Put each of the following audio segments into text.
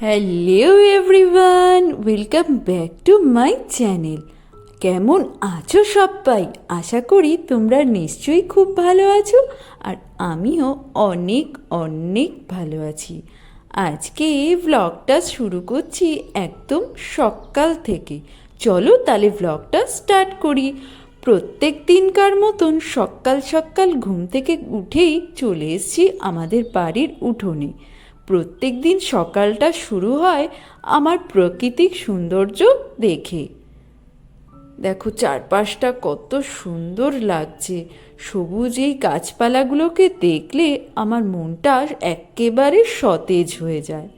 Hello everyone welcome back to my channel কেমন আছো সবাই? আশা করি তোমরা নিশ্চয়ই খুব ভালো আছো আর আমিও অনেক অনেক ভালো আছি। আজকে এই ভ্লগটা শুরু করছি একদম সকাল থেকে। চলো তাহলে ভ্লগটা স্টার্ট করি। প্রত্যেক দিনকার মতন সকাল সকাল ঘুম থেকে উঠেই চলে এসেছি আমাদের বাড়ির উঠোনে। প্রত্যেক দিন সকালটা শুরু হয় আমার প্রাকৃতিক সৌন্দর্য দেখে। দেখো চারপাশটা কত সুন্দর লাগছে। সবুজ এই গাছপালাগুলোকে দেখলে আমার মনটা একেবারে সতেজ হয়ে যায়।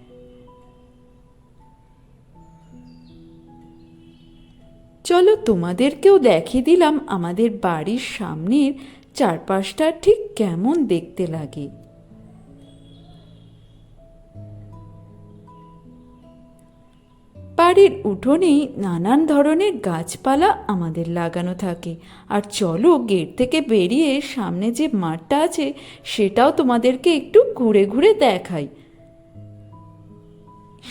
চলো তোমাদেরকেও দেখিয়ে দিলাম আমাদের বাড়ির সামনের চারপাশটা ঠিক কেমন দেখতে লাগে। বাড়ির উঠোনেই নানান ধরনের গাছপালা আমাদের লাগানো থাকে। আর চলো গেট থেকে বেরিয়ে সামনে যে মাঠটা আছে, সেটাও তোমাদেরকে একটু ঘুরে ঘুরে দেখাই।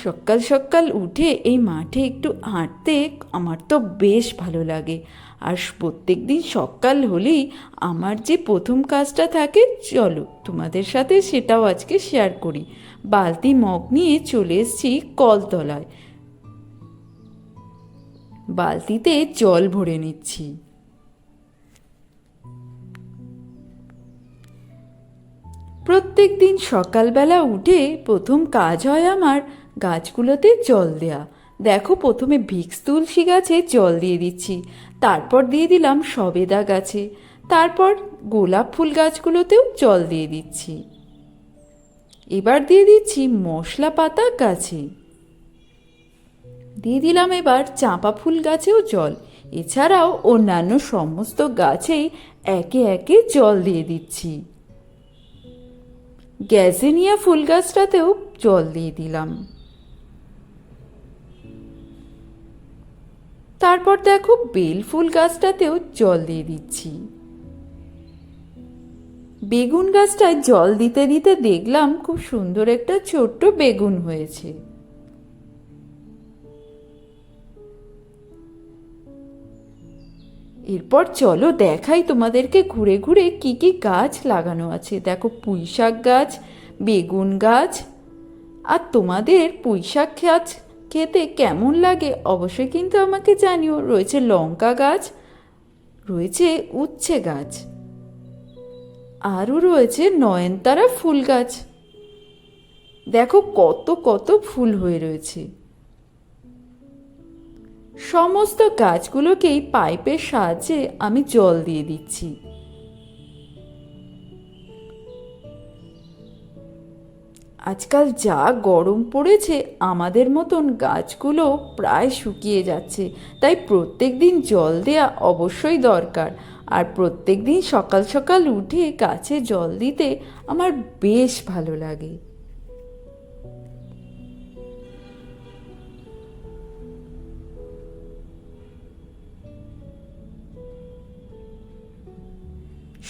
সকাল সকাল উঠে এই মাঠে একটু হাঁটতে আমার তো বেশ ভালো লাগে। আর প্রত্যেক দিন সকাল হলেই আমার যে প্রথম কাজটা থাকে, চলো তোমাদের সাথে সেটাও আজকে শেয়ার করি। বালতি মগ নিয়ে চলে এসেছি কলতলায়। বালতিতে জল ভরে নিচ্ছি। প্রত্যেক দিন সকালবেলা উঠে প্রথম কাজ হয় আমার গাছগুলোতে জল দেয়া। দেখো, প্রথমে ভিক্স তুলসী গাছে জল দিয়ে দিচ্ছি। তারপর দিয়ে দিলাম সবেদা গাছে। তারপর গোলাপ ফুল গাছগুলোতেও জল দিয়ে দিচ্ছি। এবার দিয়ে দিচ্ছি মশলা পাতা গাছে। দিয়ে দিলাম এবার চাঁপা ফুল গাছেও জল। এছাড়াও অন্যান্য সমস্ত গাছেই একে একে জল দিয়ে দিচ্ছি। গ্যাজেনিয়া ফুল গাছটাতেও জল দিয়ে দিলাম। তারপর দেখো বেল ফুল গাছটাতেও জল দিয়ে দিচ্ছি। বেগুন গাছটায় জল দিতে দিতে দেখলাম খুব সুন্দর একটা ছোট্ট বেগুন হয়েছে। এরপর চলো দেখাই তোমাদেরকে ঘুরে ঘুরে কি কি গাছ লাগানো আছে। দেখো পুঁই শাক গাছ, বেগুন গাছ আর তোমাদের পুঁই শাক গাছ খেতে কেমন লাগে অবশ্যই কিন্তু আমাকে জানিও। রয়েছে লঙ্কা গাছ, রয়েছে উচ্ছে গাছ আরও রয়েছে নয়নতারা ফুল গাছ। দেখো কত কত ফুল হয়ে রয়েছে। সমস্ত গাছগুলোকেই পাইপের সাহায্যে আমি জল দিয়ে দিচ্ছি। আজকাল যা গরম পড়েছে, আমাদের মতন গাছগুলো প্রায় শুকিয়ে যাচ্ছে। তাই প্রত্যেক দিন জল দেয়া অবশ্যই দরকার। আর প্রত্যেক দিন সকাল সকাল উঠে গাছে জল দিতে আমার বেশ ভালো লাগে।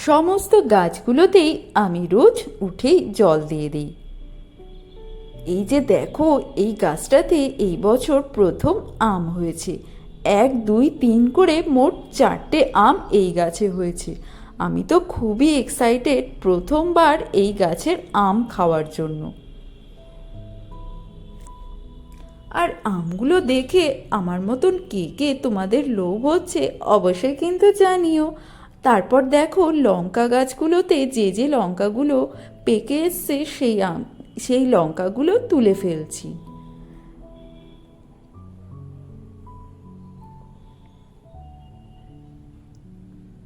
সমস্ত গাছগুলোতেই আমি রোজ উঠেই জল দিয়ে দিই। এই যে দেখো, এই গাছটাতে এই বছর প্রথম আম হয়েছে। এক, দুই, তিন করে মোট চারটে আম এই গাছে হয়েছে। আমি তো খুবই এক্সাইটেড প্রথমবার এই গাছের আম খাওয়ার জন্য। আর আমগুলো দেখে আমার মতন কে কে তোমাদের লোভ হচ্ছে অবশ্যই কিন্তু জানিও। তারপর দেখো লঙ্কা গাছগুলোতে যে যে লঙ্কাগুলো পেকে এসছে, সেই আম, সেই লঙ্কাগুলো তুলে ফেলছি।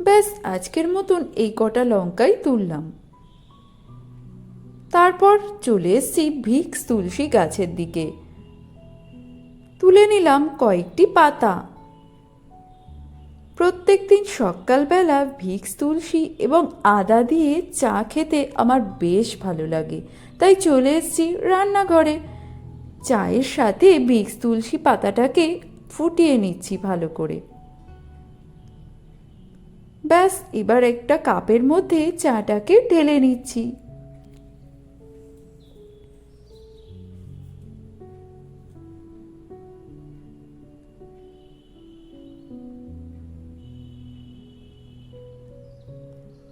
ব্যাস, আজকের মতন এই কটা লঙ্কাই তুললাম। তারপর চলে এসছি ভিক্স তুলসী গাছের দিকে। তুলে নিলাম কয়েকটি পাতা। প্রত্যেক দিন সকালবেলা ভিক্স তুলসী এবং আদা দিয়ে চা খেতে আমার বেশ ভালো লাগে। তাই চলে এসেছি রান্নাঘরে। চায়ের সাথে ভিক্স তুলসী পাতাটাকে ফুটিয়ে নিচ্ছি ভালো করে। ব্যাস, এবার একটা কাপের মধ্যে চাটাকে ঢেলে নিচ্ছি।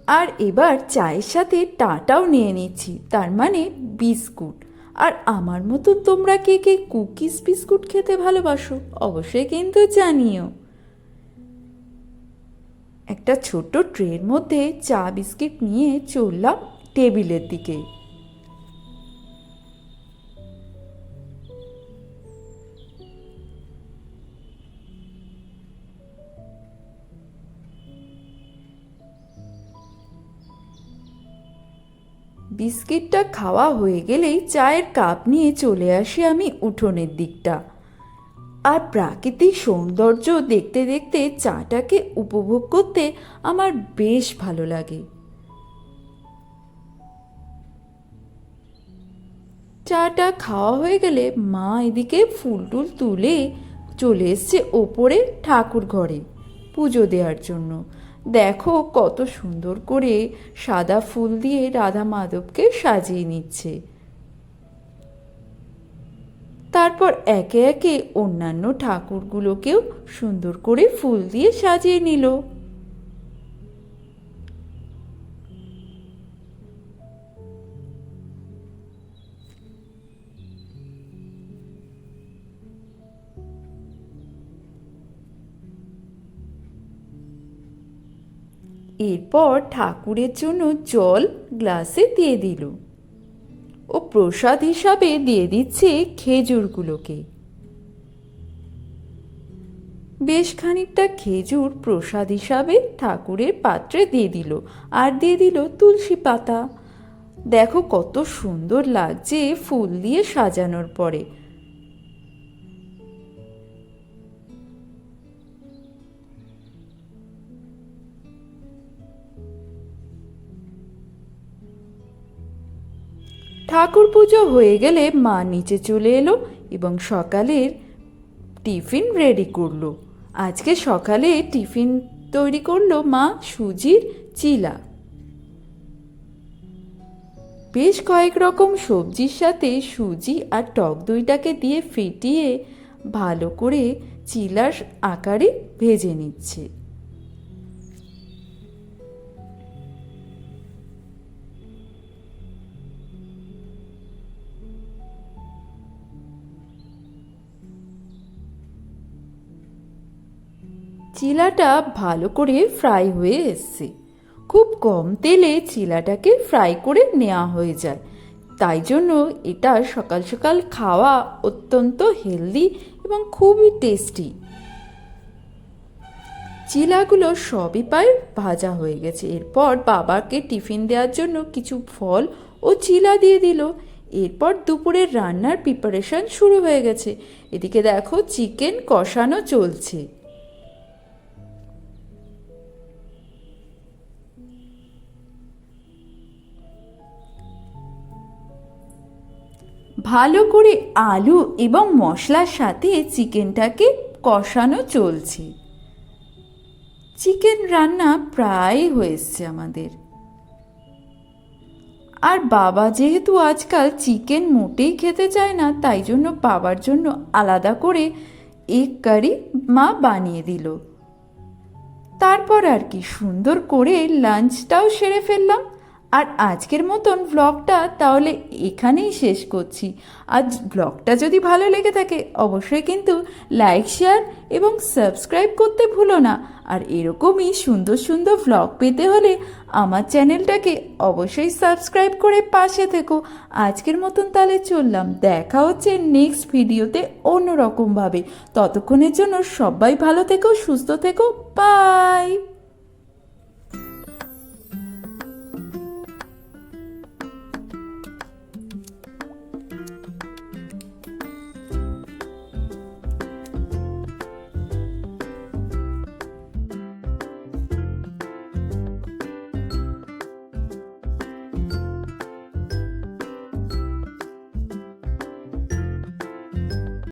আর এবার চায়ের সাথে টাটাও নিয়ে নিচ্ছি, তার মানে বিস্কুট। আর আমার মতো তোমরা কে কে কুকিজ বিস্কুট খেতে ভালোবাসো, অবশ্যই কিন্তু জানিও। একটা ছোট্ট ট্রের মধ্যে চা বিস্কিট নিয়ে চললাম টেবিলের দিকে। বিস্কিটটা খাওয়া হয়ে গেলেই চায়ের কাপ নিয়ে চলে আসি আমি উঠোনের দিকটা। আর প্রাকৃতিক সৌন্দর্য দেখতে দেখতে চাটাকে উপভোগ করতে আমার বেশ ভালো লাগে। চাটা খাওয়া হয়ে গেলে মা এদিকে ফুল টুল তুলে চলে এসছে ওপরে ঠাকুর ঘরে পুজো দেওয়ার জন্য। দেখো কত সুন্দর করে সাদা ফুল দিয়ে রাধা মাধবকে সাজিয়ে নিচ্ছে। তারপর একে একে অন্যান্য ঠাকুরগুলোকেও সুন্দর করে ফুল দিয়ে সাজিয়ে নিল। এরপর ঠাকুরের জন্য জল গ্লাসে দিয়ে দিল ও প্রসাদ হিসাবে দিয়ে দিচ্ছে খেজুরগুলোকে। বেশ খানিকটা খেজুর প্রসাদ হিসাবে ঠাকুরের পাত্রে দিয়ে দিল আর দিয়ে দিল তুলসী পাতা। দেখো কত সুন্দর লাগছে ফুল দিয়ে সাজানোর পরে। ঠাকুর পুজো হয়ে গেলে মা নিচে চলে এলো এবং সকালের টিফিন রেডি করল। আজকে সকালে টিফিন তৈরি করল মা সুজির চিলা। বেশ কয়েক রকম সবজির সাথে সুজি আর টক দইটাকে দিয়ে ফেটিয়ে ভালো করে চিলার আকারে ভেজে নিচ্ছে। চিলাটা ভালো করে ফ্রাই হয়ে এসছে। খুব কম তেলে চিলাটাকে ফ্রাই করে নেওয়া হয়ে যায়। তাই জন্য এটা সকাল সকাল খাওয়া অত্যন্ত হেলদি এবং খুবই টেস্টি। চিলাগুলো সবই প্রায় ভাজা হয়ে গেছে। এরপর বাবাকে টিফিন দেওয়ার জন্য কিছু ফল ও চিলা দিয়ে দিল। এরপর দুপুরের রান্নার প্রিপারেশন শুরু হয়ে গেছে। এদিকে দেখো, চিকেন কষানো চলছে। ভালো করে আলু এবং মশলার সাথে চিকেনটাকে কষানো চলছে। চিকেন রান্না প্রায় হয়েছে আমাদের। আর বাবা যেহেতু আজকাল চিকেন মোটেই খেতে চায় না, তাই জন্য বাবার জন্য আলাদা করে এক কারি মা বানিয়ে দিল। তারপর আর কি সুন্দর করে লাঞ্চটাও সেরে ফেললাম। আর আজকের মতন ব্লগটা তাহলে এখানেই শেষ করছি। আজ ব্লগটা যদি ভালো লেগে থাকে, অবশ্যই কিন্তু লাইক শেয়ার এবং সাবস্ক্রাইব করতে ভুলো না। আর এরকমই সুন্দর সুন্দর ব্লগ পেতে হলে আমার চ্যানেলটাকে অবশ্যই সাবস্ক্রাইব করে পাশে থেকো। আজকের মতন তাহলে চললাম। দেখা হচ্ছে নেক্সট ভিডিওতে অন্যরকমভাবে। ততক্ষণের জন্য সবাই ভালো থেকো, সুস্থ থেকো। বাই